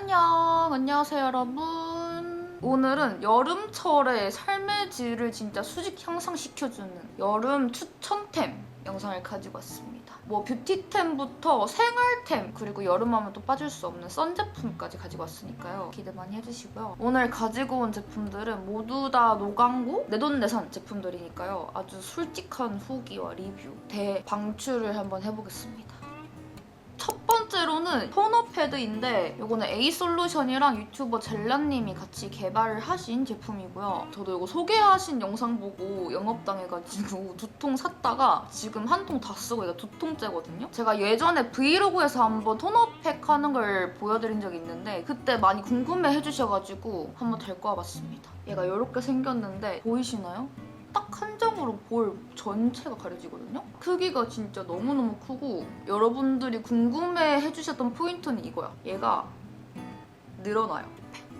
안녕, 안녕하세요 여러분. 오늘은 여름철의 삶의 질을 진짜 수직 향상시켜주는 여름 추천템 영상을 가지고 왔습니다. 뭐 뷰티템부터 생활템 그리고 여름하면 또 빠질 수 없는 선 제품까지 가지고 왔으니까요. 기대 많이 해주시고요. 오늘 가지고 온 제품들은 모두 다 노광고 내돈내산 제품들이니까요. 아주 솔직한 후기와 리뷰 대방출을 한번 해보겠습니다. 첫 번째로는 토너 패드인데 이거는 에이솔루션이랑 유튜버 젤라님이 같이 개발을 하신 제품이고요. 저도 이거 소개하신 영상 보고 영업당해가지고 두 통 샀다가 지금 한 통 다 쓰고 이거 두 통째거든요. 제가 예전에 브이로그에서 한번 토너팩 하는 걸 보여드린 적이 있는데 그때 많이 궁금해 해주셔가지고 한번 데리고 와봤습니다. 얘가 이렇게 생겼는데 보이시나요? 딱 한 장으로 볼 전체가 가려지거든요. 크기가 진짜 너무너무 크고 여러분들이 궁금해 해주셨던 포인트는 이거야. 얘가 늘어나요.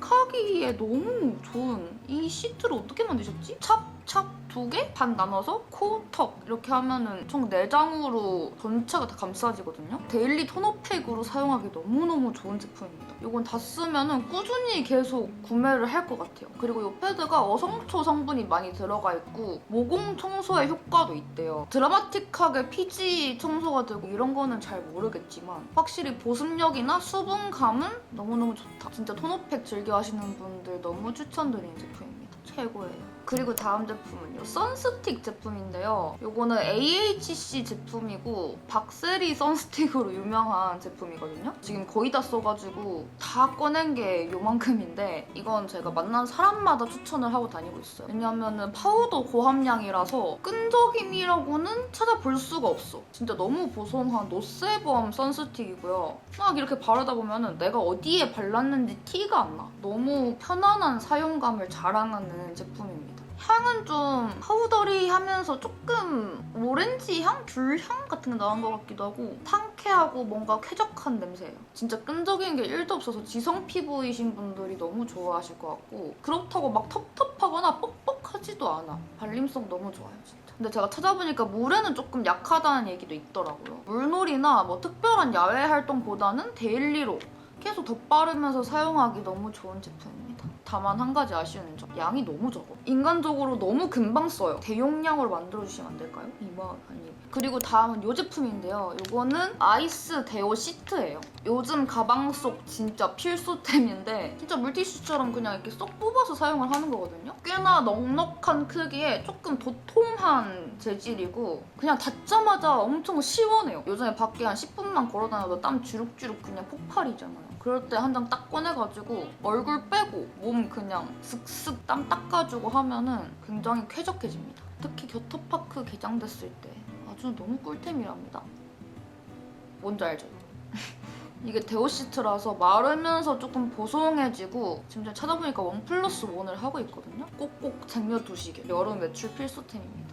팩하기에 너무 좋은 이 시트를 어떻게 만드셨지? 찹찹 두 개? 반 나눠서 코, 턱 이렇게 하면은 총 4장으로 전체가 다 감싸지거든요. 데일리 토너팩으로 사용하기 너무너무 좋은 제품입니다. 이건 다 쓰면은 꾸준히 계속 구매를 할 것 같아요. 그리고 이 패드가 어성초 성분이 많이 들어가 있고 모공 청소에 효과도 있대요. 드라마틱하게 피지 청소가 되고 이런 거는 잘 모르겠지만 확실히 보습력이나 수분감은 너무너무 좋다. 진짜 토너팩 즐겨 하시는 분들 너무 추천드리는 제품입니다. 최고예요. 그리고 다음 제품은요. 선스틱 제품인데요. 요거는 AHC 제품이고 박세리 선스틱으로 유명한 제품이거든요. 지금 거의 다 써가지고 다 꺼낸 게 요만큼인데 이건 제가 만난 사람마다 추천을 하고 다니고 있어요. 왜냐면은 파우더 고함량이라서 끈적임이라고는 찾아볼 수가 없어. 진짜 너무 보송한 노세범 선스틱이고요. 막 이렇게 바르다 보면은 내가 어디에 발랐는지 티가 안 나. 너무 편안한 사용감을 자랑하는 제품입니다. 향은 좀 파우더리하면서 조금 오렌지 향, 귤향 같은 게 나는 것 같기도 하고 상쾌하고 뭔가 쾌적한 냄새예요. 진짜 끈적이는 게 1도 없어서 지성 피부이신 분들이 너무 좋아하실 것 같고 그렇다고 막 텁텁하거나 뻑뻑하지도 않아. 발림성 너무 좋아요, 진짜. 근데 제가 찾아보니까 물에는 조금 약하다는 얘기도 있더라고요. 물놀이나 뭐 특별한 야외 활동보다는 데일리로 계속 덧바르면서 사용하기 너무 좋은 제품입니다. 다만 한 가지 아쉬운 점. 양이 너무 적어. 인간적으로 너무 금방 써요. 대용량으로 만들어주시면 안 될까요? 이만 아니. 그리고 다음은 이 제품인데요. 이거는 아이스 데오 시트예요. 요즘 가방 속 진짜 필수템인데 진짜 물티슈처럼 그냥 이렇게 쏙 뽑아서 사용을 하는 거거든요. 꽤나 넉넉한 크기에 조금 도톰한 재질이고 그냥 닫자마자 엄청 시원해요. 요즘에 밖에 한 10분만 걸어 다녀도 땀 주룩주룩 그냥 폭발이잖아요. 그럴 때 한 장 딱 꺼내가지고 얼굴 빼고 몸 그냥 슥슥 땀 닦아주고 하면은 굉장히 쾌적해집니다. 특히 겨터파크 개장됐을 때 아주 너무 꿀템이랍니다. 뭔지 알죠? 이게 데오 시트라서 마르면서 조금 보송해지고 지금 제가 찾아보니까 원 플러스 원을 하고 있거든요. 꼭꼭 쟁여두시길 여름 외출 필수템입니다.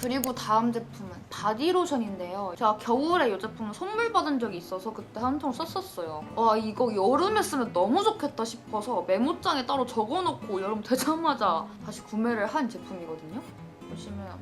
그리고 다음 제품은 바디로션인데요. 제가 겨울에 이 제품을 선물 받은 적이 있어서 그때 한 통 썼었어요. 와 이거 여름에 쓰면 너무 좋겠다 싶어서 메모장에 따로 적어놓고 여름 되자마자 다시 구매를 한 제품이거든요. 보시면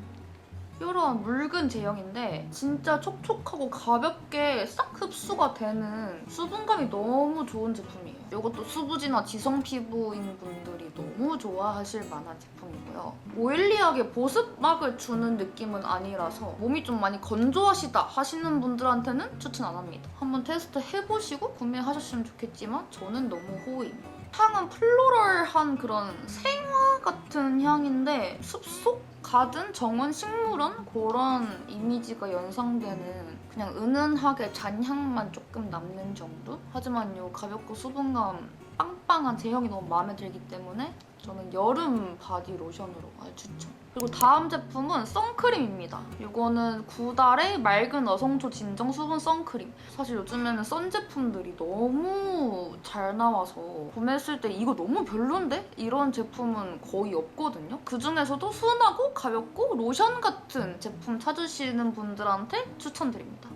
이런 묽은 제형인데 진짜 촉촉하고 가볍게 싹 흡수가 되는 수분감이 너무 좋은 제품이에요. 이것도 수부지나 지성 피부인 분들이 너무 좋아하실 만한 제품이고요. 오일리하게 보습막을 주는 느낌은 아니라서 몸이 좀 많이 건조하시다 하시는 분들한테는 추천 안 합니다. 한번 테스트 해보시고 구매하셨으면 좋겠지만 저는 너무 호의입니다. 향은 플로럴한 그런 생화 같은 향인데 숲속 가든 정원 식물원 그런 이미지가 연상되는 그냥 은은하게 잔향만 조금 남는 정도? 하지만 요 가볍고 수분감 빵빵한 제형이 너무 마음에 들기 때문에 저는 여름 바디 로션으로 추천. 그리고 다음 제품은 선크림입니다. 이거는 구달의 맑은 어성초 진정 수분 선크림. 사실 요즘에는 선 제품들이 너무 잘 나와서 구매했을 때 이거 너무 별론데? 이런 제품은 거의 없거든요. 그 중에서도 순하고 가볍고 로션 같은 제품 찾으시는 분들한테 추천드립니다.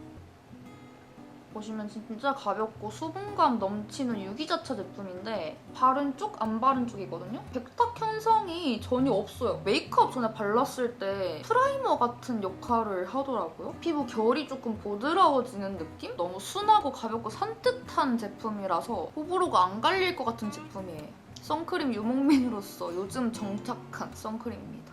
보시면 진짜 가볍고 수분감 넘치는 유기자차 제품인데 바른 쪽, 안 바른 쪽이거든요? 백탁 현상이 전혀 없어요. 메이크업 전에 발랐을 때 프라이머 같은 역할을 하더라고요. 피부 결이 조금 보드라워지는 느낌? 너무 순하고 가볍고 산뜻한 제품이라서 호불호가 안 갈릴 것 같은 제품이에요. 선크림 유목민으로서 요즘 정착한 선크림입니다.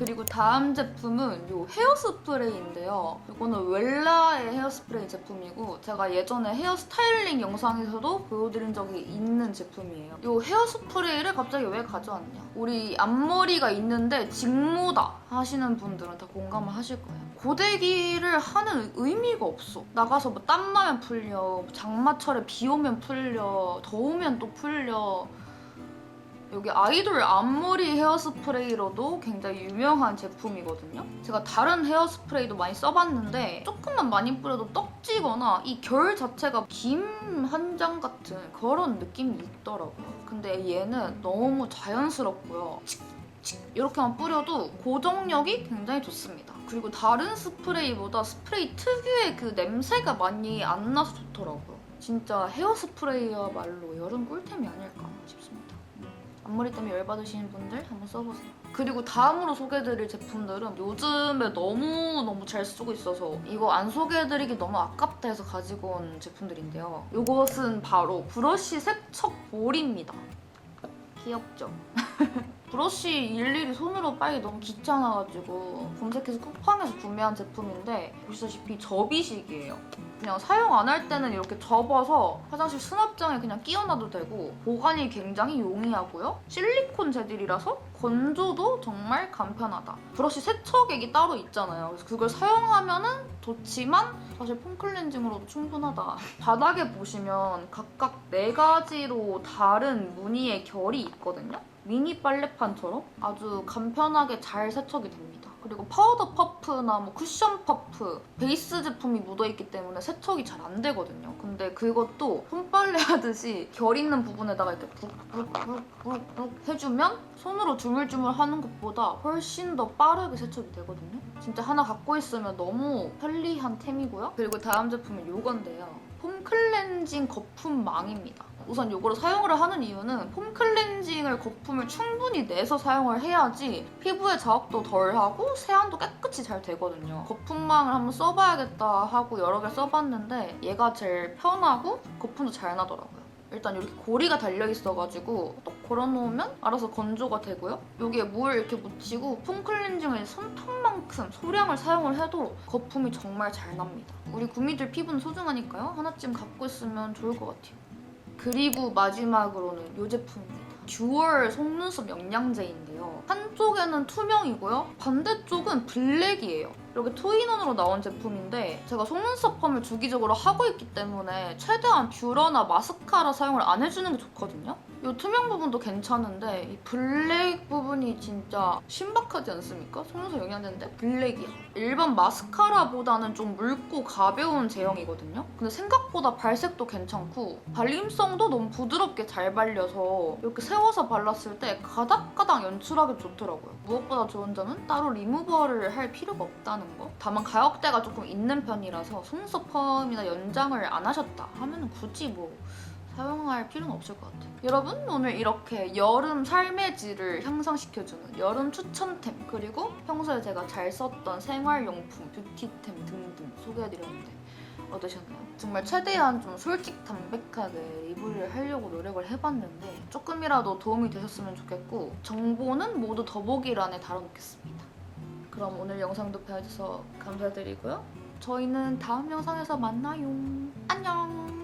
그리고 다음 제품은 이 헤어스프레이인데요. 이거는 웰라의 헤어스프레이 제품이고 제가 예전에 헤어스타일링 영상에서도 보여드린 적이 있는 제품이에요. 이 헤어스프레이를 갑자기 왜 가져왔냐? 우리 앞머리가 있는데 직모다 하시는 분들은 다 공감을 하실 거예요. 고데기를 하는 의미가 없어. 나가서 뭐 땀나면 풀려, 장마철에 비 오면 풀려, 더우면 또 풀려. 여기 아이돌 앞머리 헤어스프레이로도 굉장히 유명한 제품이거든요. 제가 다른 헤어스프레이도 많이 써봤는데 조금만 많이 뿌려도 떡지거나 이 결 자체가 김 한 장 같은 그런 느낌이 있더라고요. 근데 얘는 너무 자연스럽고요. 이렇게만 뿌려도 고정력이 굉장히 좋습니다. 그리고 다른 스프레이보다 스프레이 특유의 그 냄새가 많이 안 나서 좋더라고요. 진짜 헤어스프레이야말로 여름 꿀템이 아닐까 싶습니다. 앞머리 때문에 열받으시는 분들 한번 써보세요. 그리고 다음으로 소개해드릴 제품들은 요즘에 너무너무 잘 쓰고 있어서 이거 안 소개해드리기 너무 아깝다 해서 가지고 온 제품들인데요. 이것은 바로 브러쉬 세척 볼입니다. 귀엽죠? 브러쉬 일일이 손으로 빨기 너무 귀찮아가지고 검색해서 쿠팡에서 구매한 제품인데 보시다시피 접이식이에요. 그냥 사용 안 할 때는 이렇게 접어서 화장실 수납장에 그냥 끼워놔도 되고 보관이 굉장히 용이하고요. 실리콘 재질이라서 건조도 정말 간편하다. 브러쉬 세척액이 따로 있잖아요. 그래서 그걸 사용하면은 좋지만 사실 폼 클렌징으로도 충분하다. 바닥에 보시면 각각 네 가지로 다른 무늬의 결이 있거든요. 미니 빨래판처럼 아주 간편하게 잘 세척이 됩니다. 그리고 파우더 퍼프나 뭐 쿠션 퍼프, 베이스 제품이 묻어있기 때문에 세척이 잘 안 되거든요. 근데 그것도 손빨래 하듯이 결 있는 부분에다가 이렇게 룩룩룩룩룩 해주면 손으로 주물주물 하는 것보다 훨씬 더 빠르게 세척이 되거든요. 진짜 하나 갖고 있으면 너무 편리한 템이고요. 그리고 다음 제품은 이건데요. 폼 클렌징 거품망입니다. 우선 이거를 사용을 하는 이유는 폼 클렌징을 거품을 충분히 내서 사용을 해야지 피부에 자극도 덜하고 세안도 깨끗이 잘 되거든요. 거품망을 한번 써봐야겠다 하고 여러 개 써봤는데 얘가 제일 편하고 거품도 잘 나더라고요. 일단 이렇게 고리가 달려 있어가지고 또 걸어놓으면 알아서 건조가 되고요. 여기에 물 이렇게 묻히고 폼 클렌징을 손톱만큼 소량을 사용을 해도 거품이 정말 잘 납니다. 우리 구미들 피부는 소중하니까요. 하나쯤 갖고 있으면 좋을 것 같아요. 그리고 마지막으로는 이 제품입니다. 듀얼 속눈썹 영양제인데요. 한쪽에는 투명이고요. 반대쪽은 블랙이에요. 이렇게 투인원으로 나온 제품인데 제가 속눈썹 펌을 주기적으로 하고 있기 때문에 최대한 뷰러나 마스카라 사용을 안 해주는 게 좋거든요. 이 투명 부분도 괜찮은데 이 블랙 부분이 진짜 신박하지 않습니까? 속눈썹 영양제인데 블랙이야. 일반 마스카라보다는 좀 묽고 가벼운 제형이거든요. 근데 생각보다 발색도 괜찮고 발림성도 너무 부드럽게 잘 발려서 이렇게 세워서 발랐을 때 가닥가닥 연출하기 좋더라고요. 무엇보다 좋은 점은 따로 리무버를 할 필요가 없다는 거. 다만 가격대가 조금 있는 편이라서 속눈썹 펌이나 연장을 안 하셨다 하면 굳이 뭐 사용할 필요는 없을 것 같아요. 여러분 오늘 이렇게 여름 삶의 질을 향상시켜주는 여름 추천템 그리고 평소에 제가 잘 썼던 생활용품, 뷰티템 등등 소개해드렸는데 어떠셨나요? 정말 최대한 좀 솔직 담백하게 리뷰를 하려고 노력을 해봤는데 조금이라도 도움이 되셨으면 좋겠고 정보는 모두 더보기란에 달아놓겠습니다. 그럼 오늘 영상도 봐주셔서 감사드리고요. 저희는 다음 영상에서 만나요. 안녕!